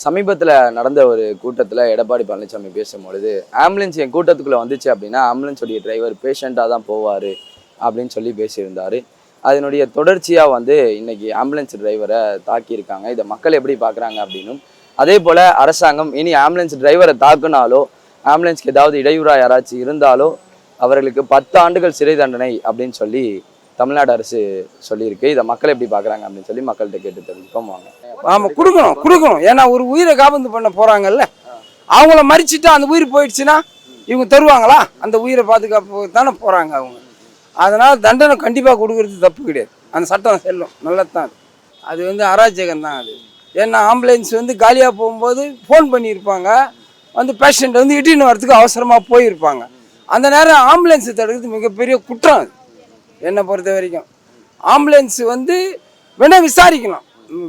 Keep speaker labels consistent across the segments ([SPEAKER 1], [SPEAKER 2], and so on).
[SPEAKER 1] சமீபத்தில் நடந்த ஒரு கூட்டத்தில் எடப்பாடி பழனிசாமி பேசும்பொழுது ஆம்புலன்ஸ் என் கூட்டத்துக்குள்ளே வந்துச்சு அப்படின்னா ஆம்புலன்ஸுடைய டிரைவர் பேஷண்ட்டாக தான் போவார் அப்படின்னு சொல்லி பேசியிருந்தார். அதனுடைய தொடர்ச்சியாக வந்து இன்னைக்கு ஆம்புலன்ஸ் டிரைவரை தாக்கியிருக்காங்க. இதை மக்கள் எப்படி பார்க்குறாங்க அப்படின்னும் அதே போல் அரசாங்கம் இனி ஆம்புலன்ஸ் டிரைவரை தாக்குனாலோ ஆம்புலன்ஸ்க்கு ஏதாவது இடையூறாக யாராச்சும் இருந்தாலோ அவர்களுக்கு பத்து ஆண்டுகள் சிறை தண்டனை அப்படின்னு சொல்லி தமிழ்நாடு அரசு சொல்லியிருக்கு. இதை மக்கள் எப்படி பார்க்குறாங்க அப்படின்னு சொல்லி மக்கள்கிட்ட கேட்டு தெரிஞ்சுக்கோம் வாங்க.
[SPEAKER 2] ஆமாம் கொடுக்கணும் கொடுக்கணும். ஏன்னா ஒரு உயிரை காபந்து பண்ண போகிறாங்கல்ல அவங்கள மறிச்சிட்டு அந்த உயிர் போயிடுச்சுன்னா இவங்க தருவாங்களா? அந்த உயிரை பாதுகாப்பு தானே போகிறாங்க அவங்க. அதனால் தண்டனை கண்டிப்பாக கொடுக்கறது தப்பு கிடையாது. அந்த சட்டம் செல்லும். நல்லதுதான் அது. வந்து அராஜகம் தான் அது. ஏன்னா ஆம்புலன்ஸ் வந்து காலியாக போகும்போது ஃபோன் பண்ணியிருப்பாங்க. வந்து பேஷண்ட் வந்து இட்டின்னு வரதுக்கு அவசரமாக போயிருப்பாங்க. அந்த நேரம் ஆம்புலன்ஸை தடுக்கிறது மிகப்பெரிய குற்றம் அது. என்னை பொறுத்த வரைக்கும். ஆம்புலன்ஸ் வந்து வேணால் விசாரிக்கலாம்.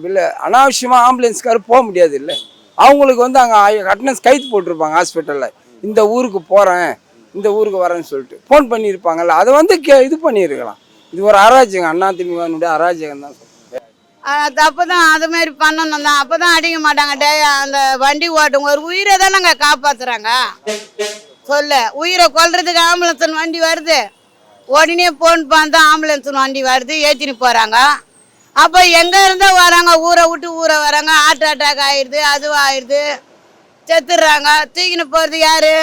[SPEAKER 2] இல்லை அனாவசியமாக ஆம்புலன்ஸ்காரு போக முடியாது இல்லை அவங்களுக்கு வந்து அங்கே அட்டனன்ஸ் கைது போட்டிருப்பாங்க ஹாஸ்பிட்டலில் இந்த ஊருக்கு போகிறேன் இந்த ஊருக்கு வரேன்னு சொல்லிட்டு. ஃபோன் பண்ணியிருப்பாங்கல்ல அதை வந்து கே இது பண்ணியிருக்கலாம். இது ஒரு அராஜகம். அண்ணா திமுகனுடைய அராஜகம் தான். சொல்றேன்.
[SPEAKER 3] தப்பு தான் அது மாதிரி பண்ணணும் தான் அப்போ தான் அடிக்க மாட்டாங்க. டே அந்த வண்டி ஓட்டுங்க ஒரு உயிரை தான் நாங்கள் காப்பாற்றுறாங்க சொல்லு உயிரை கொல்றதுக்கு ஆம்புலன்ஸ் வண்டி வருது. உடனே ஃபோன் பார்த்தா ஆம்புலன்ஸ் வண்டி வருது. ஏற்றின்னு போகிறாங்க அப்போ எங்கே இருந்தால் வராங்க? ஊரை விட்டு ஊரை வராங்க. ஹார்ட் அட்டாக் ஆயிடுது அதுவும் ஆயிடுது செத்துடுறாங்க. தூக்கின்னு போகிறது யார்?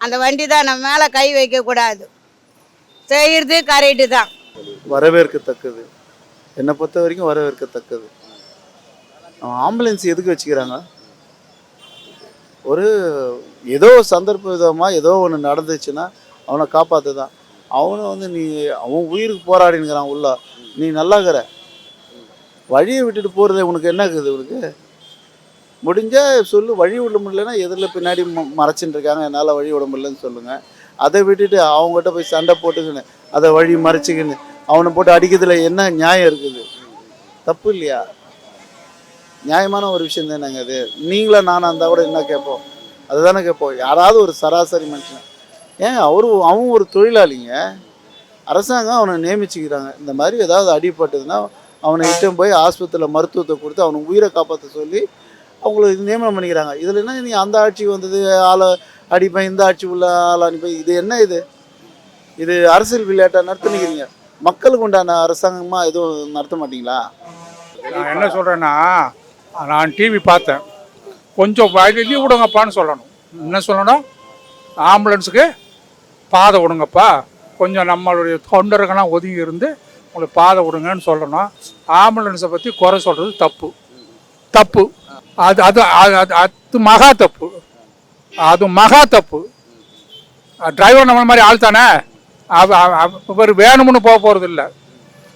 [SPEAKER 3] அந்த வண்டி தான் நம்ம மேலே கை வைக்கக்கூடாது செய்கிறது கரெக்டு தான்.
[SPEAKER 4] வரவேற்கத்தக்கது. என்னை பொறுத்த வரைக்கும் வரவேற்கத்தக்கது. ஆம்புலன்ஸ் எதுக்கு வச்சுக்கிறாங்க? ஒரு ஏதோ சந்தர்ப்ப விதமாக ஏதோ ஒன்று நடந்துச்சுன்னா அவனை காப்பாற்று தான் அவனை வந்து நீ அவன் உயிருக்கு போராடினுக்கிறான் உள்ள. நீ நல்லாகிற வழியை விட்டுட்டு போகிறது உனக்கு என்ன இருக்குது உனக்கு? முடிஞ்சால் சொல்லு வழி விட முடியலன்னா எதில் பின்னாடி ம- மறைச்சின்னு இருக்காங்க. என்னால் வழி விட முடியலன்னு சொல்லுங்கள் அதை விட்டுட்டு அவங்ககிட்ட போய் சண்டை போட்டுக்கின்னு அதை வழி மறைச்சிக்கின்னு. அவனை போட்டு அடிக்கிறதுல என்ன நியாயம் இருக்குது? தப்பு இல்லையா? நியாயமான ஒரு விஷயம் தானேங்க அது. நீங்களா நானாக இருந்தால் கூட என்ன கேட்போம்? அதுதானே கேட்போம். யாராவது ஒரு சராசரி மனுஷன். ஏன்? அவரு அவன் ஒரு தொழிலாளிங்க. அரசாங்கம் அவனை நியமிச்சுக்கிறாங்க. இந்த மாதிரி ஏதாவது அடிபட்டதுன்னா அவனை இட்டும் போய் ஆஸ்பத்திரியில் மருத்துவத்தை கொடுத்து அவனுக்கு உயிரை காப்பாற்ற சொல்லி அவங்கள இது நியமனம் பண்ணிக்கிறாங்க. இதில் என்ன நீ அந்த ஆட்சி வந்தது? ஆளை அடிப்பேன் இந்த ஆட்சி உள்ள ஆளை அனுப்பேன் இது என்ன இது? இது அரசியல் விளையாட்டை நடத்துனீங்க? மக்களுக்கு உண்டான அரசாங்கமாக எதுவும் நடத்த மாட்டீங்களா?
[SPEAKER 5] நான் என்ன சொல்கிறேன்னா நான் டிவி பார்த்தேன். கொஞ்சம் வழி விடுங்கப்பான்னு சொல்லணும். என்ன சொல்லணும்? ஆம்புலன்ஸுக்கு பாதை விடுங்கப்பா. கொஞ்சம் நம்மளுடைய தொண்டர்கள்லாம் ஒதுங்கி இருந்து உங்களுக்கு பாதை விடுங்கன்னு சொல்லணும் ஆம்புலன்ஸை பற்றி குறை சொல்கிறது தப்பு. தப்பு. அது அது அது- அது அது மகா தப்பு. அது மகா தப்பு. டிரைவர் நம்ம மாதிரி ஆள் தானே? அவ- இவர் வேணும்னு போக போகிறது இல்லை.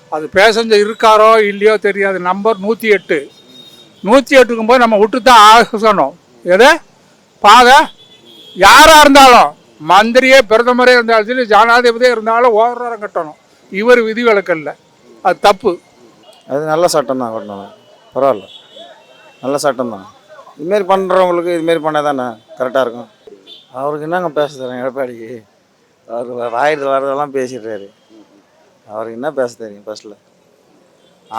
[SPEAKER 5] அது பேசஞ்சர் இருக்காரோ இல்லையோ தெரியாது. நம்பர் நூற்றி எட்டு. நூற்றி எட்டுக்கும் போது நம்ம விட்டு தான் ஆகணும். எது? பாதை? யாராக இருந்தாலும் மந்திரியே பிரதமரே இருந்தாலும் சரி ஜனாதிபதியே இருந்தாலும் ஓரம் கட்டணும் இவர் விதிவிலக்கு இல்லை அது தப்பு.
[SPEAKER 4] அது நல்ல சட்டம் தான் கட்டணும். பரவாயில்ல. நல்ல சட்டம் தான். இதுமாரி பண்ணுறவங்களுக்கு இதுமாரி பண்ணால் தானே கரெக்டாக இருக்கும். அவருக்கு என்னங்க பேச தரேன் எடப்பாடிக்கு? அவர் வாயிரத்தில் வரதெல்லாம் பேசிடுறாரு. அவருக்கு என்ன பேச தெரியும் ஃபஸ்ட்டில்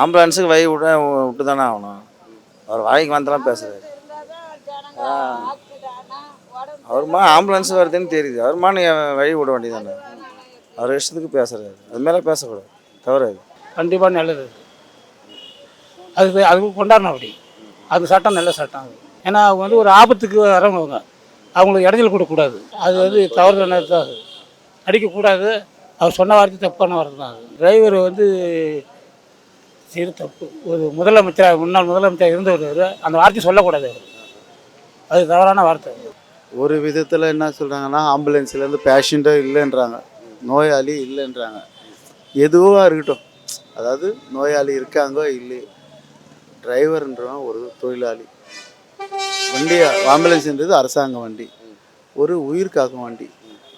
[SPEAKER 4] ஆம்புலன்ஸுக்கு வழி விட விட்டு தானே ஆகணும். அவர் வாய்க்கு வந்தெல்லாம் பேசுகிறாரு அவருமா ஆம்புலன்ஸ் வருதுன்னு தெரியுது. அவருமா நீ வழி விட வேண்டியதானே அவர் இஷ்டத்துக்கு பேசுகிறாரு அது மேலே பேசக்கூடாது. தவறு அது
[SPEAKER 6] கண்டிப்பாக நல்லது. அது அது கொண்டாடணும் அப்படி. அது சட்டம் நல்ல சட்டம். அது ஏன்னா அவங்க வந்து ஒரு ஆபத்துக்கு வரவங்க அவங்க அவங்களுக்கு இடைஞ்சல் கொடுக்கக்கூடாது. அது வந்து தவறுதலானது தான். அது அடிக்கக்கூடாது. அவர் சொன்ன வார்த்தை தப்பான வார்த்தை தான் அது. டிரைவர் வந்து செய்த தப்பு. ஒரு முதலமைச்சராக முன்னாள் முதலமைச்சர் இருந்தவர் அந்த வார்த்தையை சொல்லக்கூடாது அவர். அது தவறான வார்த்தை.
[SPEAKER 4] ஒரு விதத்தில் என்ன சொல்கிறாங்கன்னா ஆம்புலன்ஸ்லேருந்து பேஷண்ட்டே இல்லைன்றாங்க. நோயாளி இல்லைன்றாங்க. எதுவாக இருக்கட்டும். அதாவது நோயாளி இருக்காங்கோ இல்லை டிரைவர்ன்றவன் ஒரு தொழிலாளி. வண்டி ஆம்புலன்ஸ்ன்றது அரசாங்க வண்டி. ஒரு உயிர் காக்கும் வண்டி.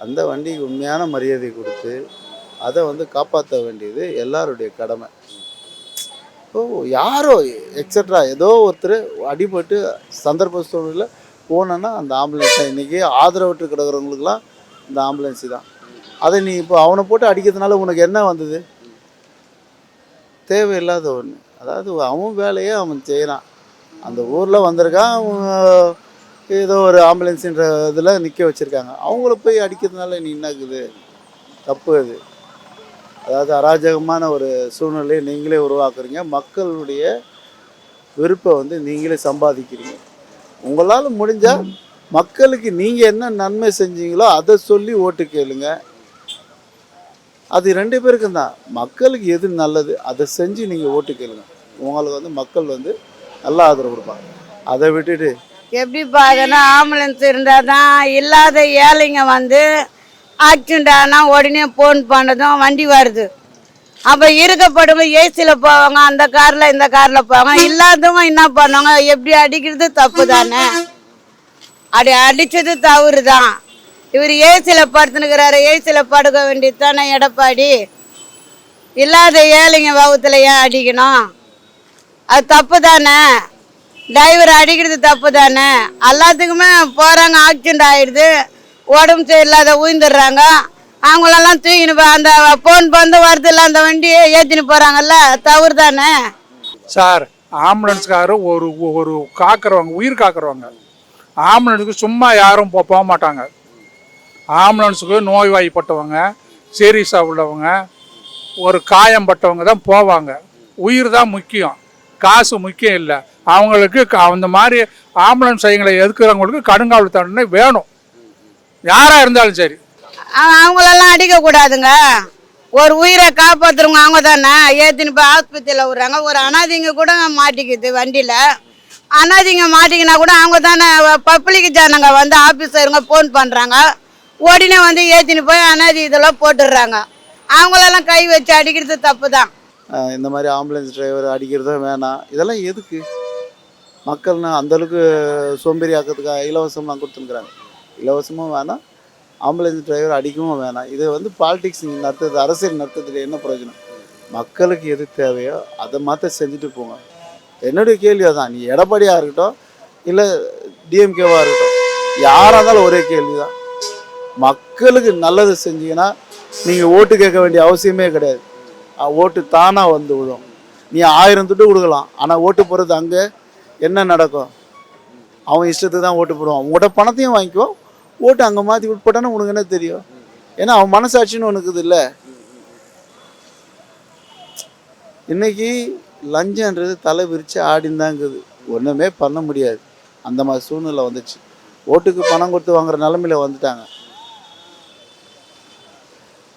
[SPEAKER 4] அந்த வண்டிக்கு உண்மையான மரியாதை கொடுத்து அதை வந்து காப்பாற்ற வேண்டியது எல்லாருடைய கடமை. ஓ யாரோ எக்ஸட்ரா ஏதோ ஒருத்தர் அடிபட்டு சந்தர்ப்ப சூழ்நிலையில் போனோன்னா அந்த ஆம்புலன்ஸ் இன்றைக்கி ஆதரவற்று கிடக்கிறவங்களுக்குலாம் இந்த ஆம்புலன்ஸு தான். அதை நீ இப்போ அவனை போட்டு அடிக்கிறதுனால உனக்கு என்ன வந்தது? தேவையில்லாத ஒன்று அதாவது அவன் வேலையை அவன் செய்கிறான் அந்த ஊரில் வந்திருக்கான் அவங்க ஏதோ ஒரு ஆம்புலன்ஸுன்ற இதில் நிற்க வச்சுருக்காங்க. அவங்கள போய் அடிக்கிறதுனால நீ என்னக்குது தப்பு அது. அதாவது அராஜகமான ஒரு சூழ்நிலையை நீங்களே உருவாக்குறீங்க. மக்களுடைய விருப்பை வந்து நீங்களே சம்பாதிக்கிறீங்க. உங்களால் முடிஞ்சால் மக்களுக்கு நீங்கள் என்ன நன்மை செஞ்சீங்களோ அதை சொல்லி ஓட்டு கேளுங்கள் அது ரெண்டு பேருக்கும் தான். மக்களுக்கு எது நல்லது அதை செஞ்சு நீங்கள் ஓட்டு கேளுங்க. உங்களுக்கு வந்து மக்கள் வந்து நல்லா ஆதரவு கொடுப்பாங்க. அதை விட்டுட்டு
[SPEAKER 3] எப்படி பார்க்கனா ஆம்புலன்ஸ் இருந்தால் தான் இல்லாத ஏழைங்க வந்து ஆக்சிடென்ட் ஆனால் உடனே ஃபோன் பண்ணதும் வண்டி வருது. அப்போ இருக்கப்படும் ஏசியில் போவாங்க அந்த காரில் இந்த காரில் போவாங்க. இல்லாதவங்க என்ன பண்ணுவாங்க? எப்படி அடிக்கிறது? தப்பு தானே. அப்படி அடித்தது தவறு தான் இவர் ஏசியில் படுத்துனுக்கிறாரு ஏசியில் படுக்க வேண்டியது தானே எடப்பாடி? இல்லாத ஏழைங்க வகுத்தில் ஏன் அடிக்கணும்? அது தப்பு தானே டிரைவர் அடிக்கிறது தப்பு தானே எல்லாத்துக்குமே போகிறாங்க ஆக்சிடென்ட் ஆகிடுது உடம்பு சரியில்லாத உயிர்ந்துடுறாங்க. அவங்களெல்லாம் தூக்கின்னு போ- அந்த ஃபோன் வந்து வருதுல்ல அந்த வண்டியை ஏற்றின்னு போகிறாங்கல்ல தவறு தானே
[SPEAKER 5] சார் ஆம்புலன்ஸ்காரர் ஒரு ஒரு காக்கிறவங்க உயிர் காக்கிறவங்க ஆம்புலன்ஸுக்கு சும்மா யாரும் போ- போக மாட்டாங்க. ஆம்புலன்ஸுக்கு நோய்வாய்ப்பட்டவங்க சீரியஸாக உள்ளவங்க ஒரு காயம் பட்டவங்க தான் போவாங்க. உயிர் தான் முக்கியம். காசு முக்கியம் இல்லை. அவங்களுக்கு அந்த மாதிரி ஆம்புலன்ஸ் எங்களை எதுக்குறவங்களுக்கு கடுங்காவல் தண்டனை வேணும். யாராக இருந்தாலும் சரி.
[SPEAKER 3] அவங்களெல்லாம் அடிக்கக்கூடாதுங்க ஒரு உயிரை காப்பாற்றுறவங்க அவங்க தானே. ஏற்றின்னு போய் ஆஸ்பத்திரியில் விட்றாங்க. ஒரு அனாதிங்க கூட மாட்டிக்குது வண்டியில். அனாதிங்க மாட்டிக்கினா கூட அவங்க தானே பப்ளிக் ஜனங்க வந்து ஆஃபீஸருங்க ஃபோன் பண்ணுறாங்க உடனே வந்து ஏற்றின்னு போய் அனாதி இதெல்லாம் போட்டுடுறாங்க. அவங்களெல்லாம் கை வச்சு அடிக்கிறது தப்பு தான்
[SPEAKER 4] இந்த மாதிரி ஆம்புலன்ஸ் டிரைவர் அடிக்கிறதும் வேணாம். இதெல்லாம் எதுக்கு? மக்கள்னா அந்தளவுக்கு சோம்பேறி ஆக்கிறதுக்காக இலவசம்லாம் கொடுத்துருக்குறாங்க இலவசமும் வேணாம் ஆம்புலன்ஸ் டிரைவர் அடிக்கவும் வேணாம். இது வந்து பாலிடிக்ஸ் நடத்துறது அரசியல் நடத்துறதுல என்ன பிரயோஜனம்? மக்களுக்கு எது தேவையோ அதை மாற்ற செஞ்சுட்டு போங்க. என்னுடைய கேள்வி அதான். நீ எடப்பாடியாக இருக்கட்டும் இல்லை டிஎம்கேவாக இருக்கட்டும் யாராக இருந்தாலும் ஒரே கேள்வி தான் மக்களுக்கு நல்லது செஞ்சீங்கன்னா நீங்கள் ஓட்டு கேட்க வேண்டிய அவசியமே கிடையாது. ஓட்டு தானாக வந்து விழும். நீ ஆயிரம் துட்டு கொடுக்கலாம். ஆனால் ஓட்டு போடுறது அங்கே என்ன நடக்கும்? அவன் இஷ்டத்துக்கு தான் ஓட்டு போடுவான். உங்கள்கிட்ட பணத்தையும் வாங்கிக்கோ. ஓட்டு அங்கே மாற்றி விட்டுப்பட்டானே உனக்கு என்ன தெரியும்? ஏன்னா அவன் மனசாட்சின்னு உனக்கு இல்லை. இன்னைக்கு லஞ்சன்றது தலை விரித்து ஆடின்னு ஒன்றுமே பண்ண முடியாது. அந்த மாதிரி சூழ்நிலை வந்துச்சு. ஓட்டுக்கு பணம் கொடுத்து வாங்குற நிலமையில வந்துட்டாங்க.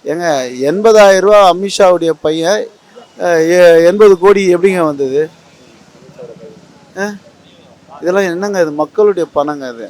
[SPEAKER 4] ஏங்க எண்பதாயிரம் ரூபா அமித்ஷாவுடைய பையன் எ- எண்பது கோடி எப்படிங்க வந்தது? இதெல்லாம் என்னங்க இது? மக்களுடைய பணங்க இது.